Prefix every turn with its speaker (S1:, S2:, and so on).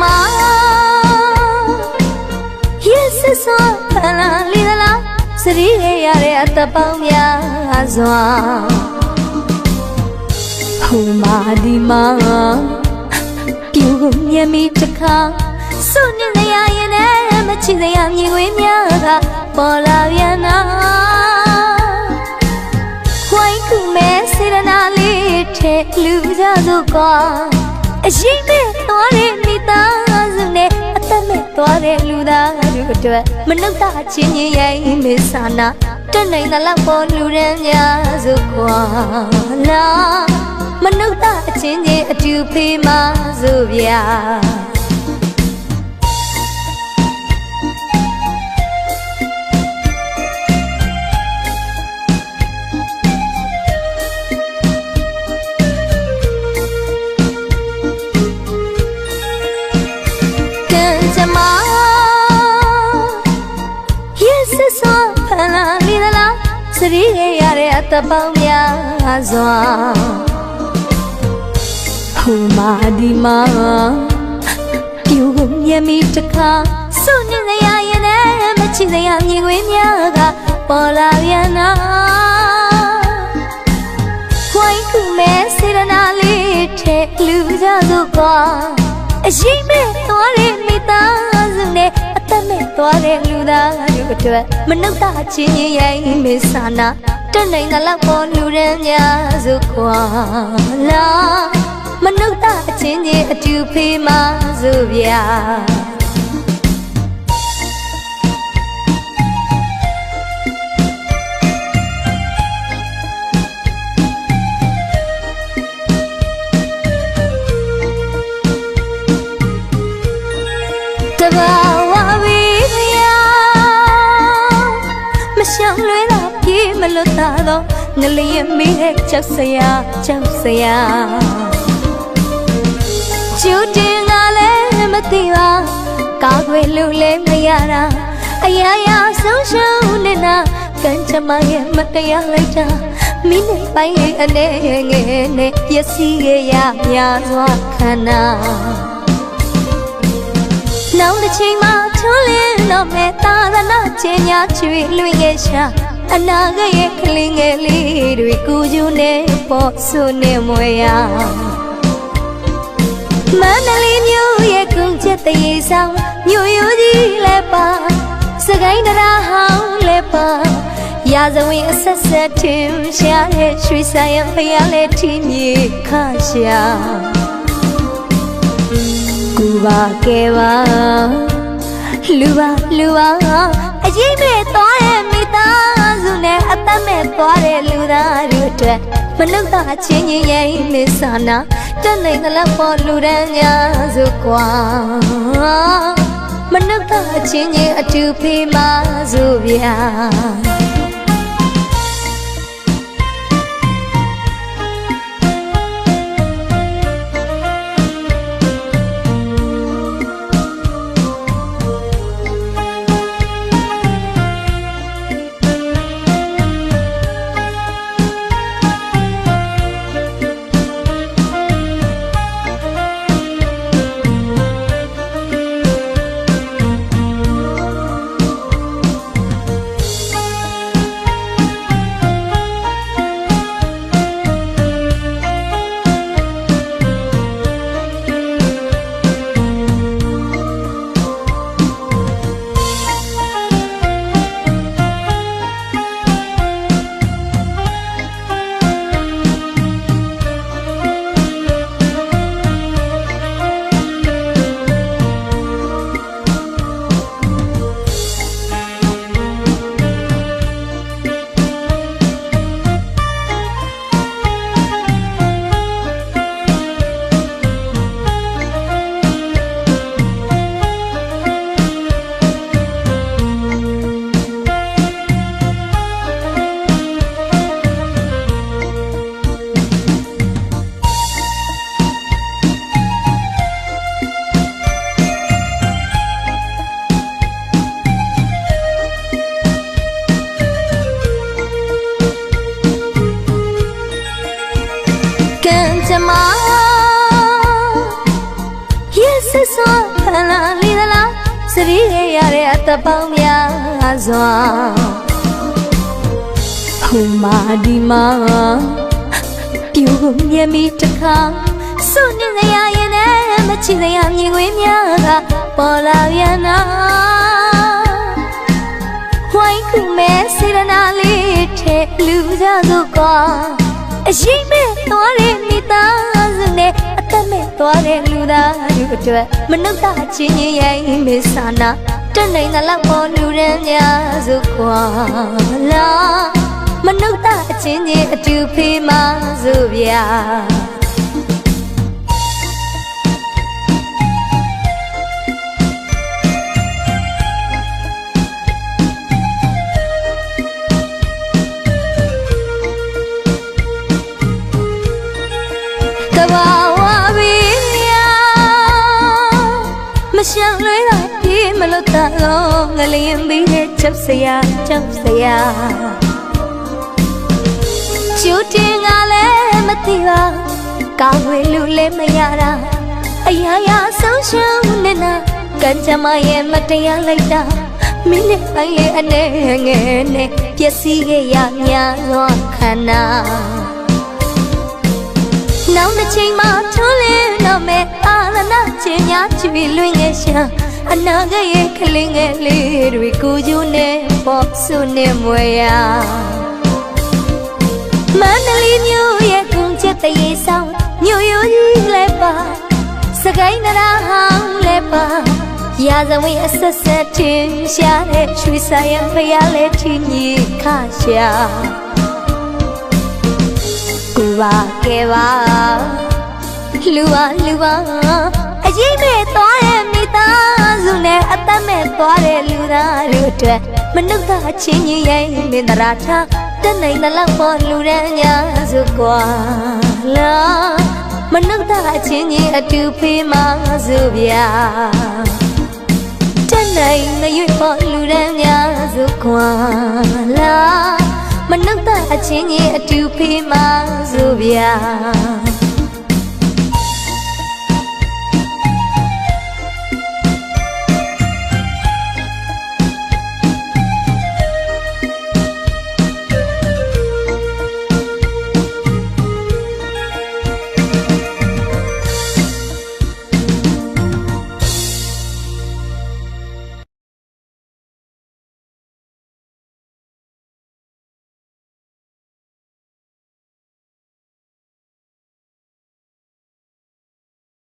S1: မရဲ့ဆဆဖလာလီလာစရီရရတဲ့အတပေါင်းများစွာဟိုမာဒီမာပြူကိုမြင်မိတခါစွနေစရာရင်နဲ့မချစ်စရာမြင်ခွေးများကပေါ်လာပြန်နာဝိုင်းခုမဲစေရနာလေးထဲလူကြစို့ကွာ အရှိမဲ့သွားတဲ့မိသားစုနဲ့အသက်မဲ့သွားတဲ့လူသားတို့အတွက်မနှုတ်တာချင်းချင်းရိုင်းမေဆာနာတက်နိုင်တဲ့လောက်ပေါ်လူရန်များစုကွာလာမနှုတ်တာအချင်းချင်းအတူဖေးမဆိုဗျာ ရီရရတဲ့အတပေါင်းများစွာဟိုမာဒီမာပြူကိုမြင်မိတခါစွနေစရာရင်နဲ့မချစ်စရာမြင်ခွေးများကပေါ်လာပြန်နာဝိုင်းခုမဲစေရနာလေးထဲလူကြစို့ကွာအရှိမဲ့သွားတဲ့မိသားစုနဲ့အ သက်မဲ့သွားတဲ့လူသားတို့အတွက်မနှုတ်တာချင်းချင်းရိုင်းမေဆာနာတက်နိုင်တဲ့လောက်ပေါ်လူရန်များစုကွာလာမနှုတ်တာချင်းချင်းအတူဖေးမဆိုဗျာ မလွတ်တာတော့ငလျင်မိတဲ့ချက်စရာချက်စရာကျူတင်ကလည်းမသိပါကာကွယ်လို့လည်းမရတာအရာရာဆုံးရှုံးနေတာကံချမရဲ့မတရားလိုက်တာမိနေပိုင်းရဲ့အနေငယ်နဲ့ပျက်စီးခဲ့ရများစွာခန္ဓာနောင်တစ်ချိန်မှာထွန်းလင်းတော့မဲ့သာသနာကျင်ညာချွေလွင်ရဲ့ရှာ အနာဂတ်ရဲ့ကလေးငယ်လေးတွေကိုကျူနေပေါ်ဆုနေမွေရမန္တလေးမြို့ရဲ့ကုန်းချက်တရေဆောင်မြို့ရိုးကြီးလည်းပါစကိုင်းတရားဟောင်းလည်းပါရာဇဝင်အဆက်ဆက်ထင်ရှားတဲ့ရွှေဆိုင်ရဖျားလဲထင်းမြေခရှာကူပါကဲပါလူပါလူပါအရေးမဲ့သွားတဲ့မိ တဲ့လူသားတို့အတွက်မနှုတ်တာချင်းချင်းရဲ့မစ္ဆာနာတက်နိုင်တဲ့လောက်ပေါ်လူရန်များစုကွာမနှုတ်တာချင်းချင်းအတူဖေးမစုဗျာ လားလေးသလားစရီးရရတဲ့အသက်ပေါင်းများစွာဟိုမာဒီမာပြူမြမီတခါစွနေစရာရင်နဲ့မချစ်စရာမြင်ခွေးများကပေါ်လာပြန်နာဝိုင်းခုမဲစေရနာလေးထဲလူကြစို့ကွာအရှိမဲ့သွားတဲ့မိသားစုနဲ့အ သက်မဲ့သွားတဲ့လူသားတို့အတွက်မနှုတ်တာချင်းရဲ့မေဆာနာတက်နိုင်တဲ့လောက်ပေါ်လူရန်များစုကွာလာမနှုတ်တာအချင်းချင်းအတူဖေးမစုဗျာကဘာဝဘီ ရှောင်လွဲတာပြေးမလို့တလုံးငလျင်ပြီးတဲ့ချက်စရာကြောက်စရာကျူတင်ကလည်းမသိပါကောင်းဝေလူလည်းမရတာအရာရာဆုံးရှုံးနေတာကံကြမ္မာရဲ့မတရားလိုက်တာမိနစ်ပိုင်းရဲ့အနေငယ်နဲ့ပျက်စီးခဲ့ရများစွာခန္ဓာနောက်တစ်ချိန်မှထုံးလင်းတော့မဲ့အာရဏချင်း များချီလွင်ငယ်ရှာအနာဂတ်ရဲ့ကလေးငယ်လေးတွေကိုယူနေပေါ်ဆုနေမွေရမန္တလေးမြို့ရဲ့ကုန်းချက်တရေဆောင်မြို့ရိုးကြီးလည်းပါစကိုင်းနရာဟောင်းလည်းပါရာဇဝင်အဆက်ဆက်ထင်ရှားတဲ့ရွှေဆိုင်ရဖရားလည်းထင်ကြီးခရှာကိုပါကဲပါ လူပါလူပါအရေးမဲ့သွားတဲ့မိသားစုနဲ့အသက်မဲ့သွားတဲ့လူသားတို့အတွက်မနှုတ်သားချင်းကြီးရဲ့မင်္ဒရာထားတက်နိုင်တဲ့လောက်ပေါ်လူရန်ညာစုကွာလာမနှုတ်သားချင်းကြီးအတူဖေးမစုဗျာတက်နိုင်ငရွေ့ပေါ်လူရန်ညာစုကွာလာမနှုတ်သားအချင်းကြီးအတူဖေးမစုဗျာ